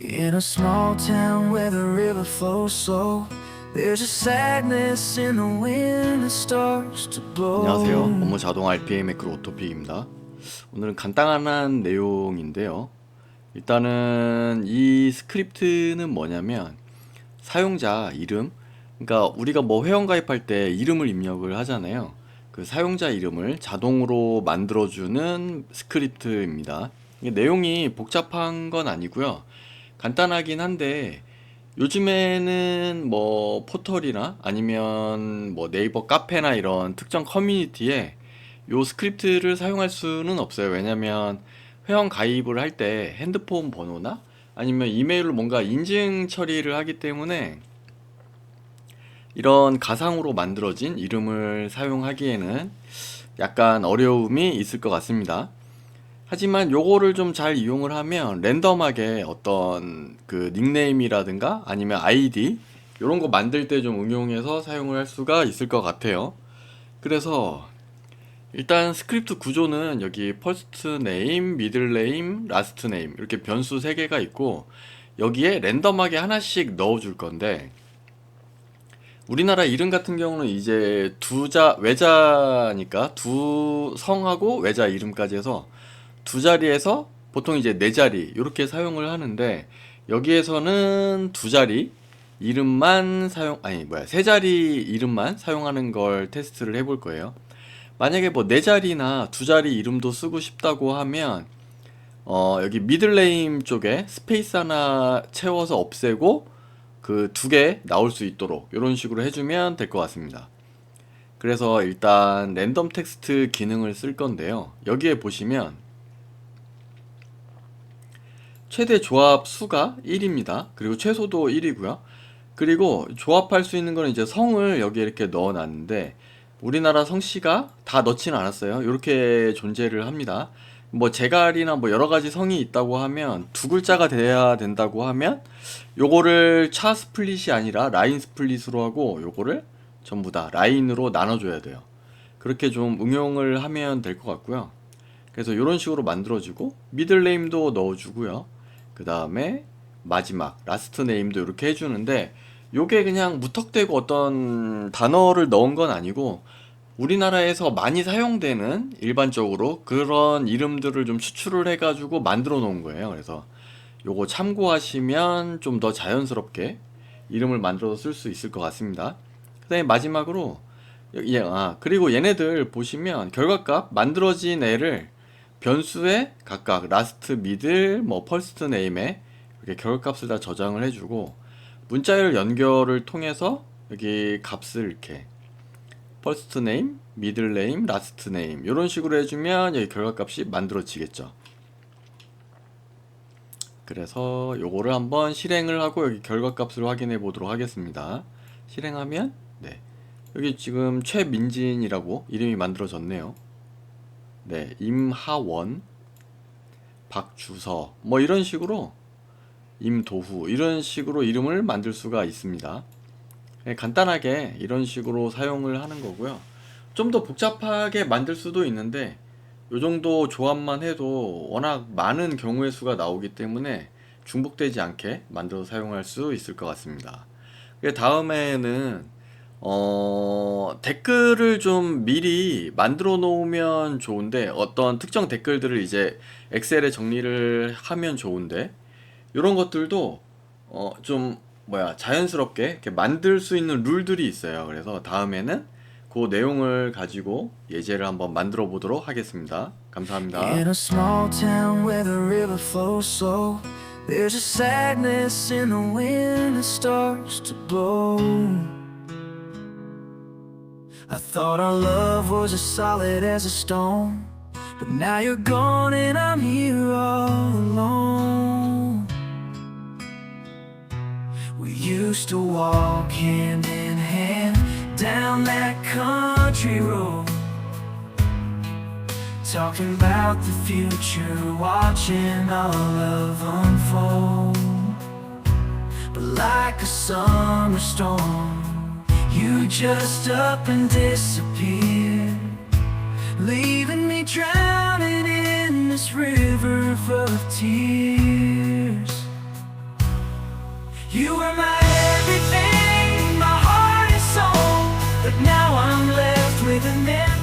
In a small town where the river flows slow, there's a sadness in the wind that starts to blow. 안녕하세요. 업무 자동 RPA 매크로 오토픽입니다. 오늘은 간단한 내용인데요. 일단은 이 스크립트는 뭐냐면 사용자 이름, 그러니까 우리가 뭐 회원 가입할 때 이름을 입력을 하잖아요. 그 사용자 이름을 자동으로 만들어주는 스크립트입니다. 내용이 복잡한 건 아니고요. 간단하긴 한데 요즘에는 뭐 포털이나 아니면 뭐 네이버 카페나 이런 특정 커뮤니티에 요 스크립트를 사용할 수는 없어요. 왜냐면 회원 가입을 할 때 핸드폰 번호나 아니면 이메일로 뭔가 인증 처리를 하기 때문에 이런 가상으로 만들어진 이름을 사용하기에는 약간 어려움이 있을 것 같습니다. 하지만 요거를 좀 잘 이용을 하면 랜덤하게 어떤 그 닉네임이라든가 아니면 아이디 요런 거 만들 때 좀 응용해서 사용을 할 수가 있을 것 같아요. 그래서 일단 스크립트 구조는 여기 퍼스트 네임, 미들 네임, 라스트 네임 이렇게 변수 3개가 있고 여기에 랜덤하게 하나씩 넣어 줄 건데 우리나라 이름 같은 경우는 이제 두자 외자니까 두 성하고 외자 이름까지 해서 두 자리에서 보통 이제 네 자리 이렇게 사용을 하는데 여기에서는 두 자리 이름만 사용 아니 뭐야 세 자리 이름만 사용하는 걸 테스트를 해볼 거예요. 만약에 뭐 네 자리나 두 자리 이름도 쓰고 싶다고 하면 어 여기 미들네임 쪽에 스페이스 하나 채워서 없애고 그 두 개 나올 수 있도록 이런 식으로 해주면 될 것 같습니다. 그래서 일단 랜덤 텍스트 기능을 쓸 건데요. 여기에 보시면 최대 조합 수가 1입니다. 그리고 최소도 1이고요. 그리고 조합할 수 있는 거는 이제 성을 여기에 이렇게 넣어 놨는데 우리나라 성씨가 다 넣지는 않았어요. 이렇게 존재를 합니다. 뭐 제갈이나 뭐 여러 가지 성이 있다고 하면 두 글자가 돼야 된다고 하면 요거를 차 스플릿이 아니라 라인 스플릿으로 하고 요거를 전부 다 라인으로 나눠줘야 돼요. 그렇게 좀 응용을 하면 될 것 같고요. 그래서 이런 식으로 만들어지고 미들 네임도 넣어주고요. 그 다음에 마지막 라스트 네임도 이렇게 해주는데 요게 그냥 무턱대고 어떤 단어를 넣은 건 아니고 우리나라에서 많이 사용되는 일반적으로 그런 이름들을 좀 추출을 해가지고 만들어 놓은 거예요. 그래서 요거 참고하시면 좀 더 자연스럽게 이름을 만들어서 쓸 수 있을 것 같습니다. 그 다음에 마지막으로 예, 아, 그리고 얘네들 보시면 결과값 만들어진 애를 변수에 각각 라스트, 미들, 뭐 펄스트 네임에 이렇게 결과값을 다 저장을 해주고 문자열 연결을 통해서 여기 값을 이렇게 퍼스트 네임, 미들 네임, 라스트 네임 이런 식으로 해주면 여기 결과값이 만들어지겠죠. 그래서 요거를 한번 실행을 하고 여기 결과값을 확인해 보도록 하겠습니다. 실행하면 네 여기 지금 최민진이라고 이름이 만들어졌네요. 네 임하원, 박주서 뭐 이런 식으로 임도후 이런 식으로 이름을 만들 수가 있습니다. 네, 간단하게 이런 식으로 사용을 하는 거고요. 좀 더 복잡하게 만들 수도 있는데 요 정도 조합만 해도 워낙 많은 경우의 수가 나오기 때문에 중복되지 않게 만들어서 사용할 수 있을 것 같습니다. 그 다음에는 어, 댓글을 좀 미리 만들어 놓으면 좋은데 어떤 특정 댓글들을 이제 엑셀에 정리를 하면 좋은데 이런 것들도 어, 좀 뭐야 자연스럽게 이렇게 만들 수 있는 룰들이 있어요. 그래서 다음에는 그 내용을 가지고 예제를 한번 만들어 보도록 하겠습니다. 감사합니다. In a small town where the river flows slow, there's a sadness in the wind that starts to blow. I thought our love was as solid as a stone, but now you're gone and I'm here all alone. We used to walk hand in hand down that country road. Talking about the future, watching our love unfold. But like a summer storm, you just up and disappeared, leaving me drowning in this river of tears. You were my everything, my heart and soul, but now I'm left with an empty.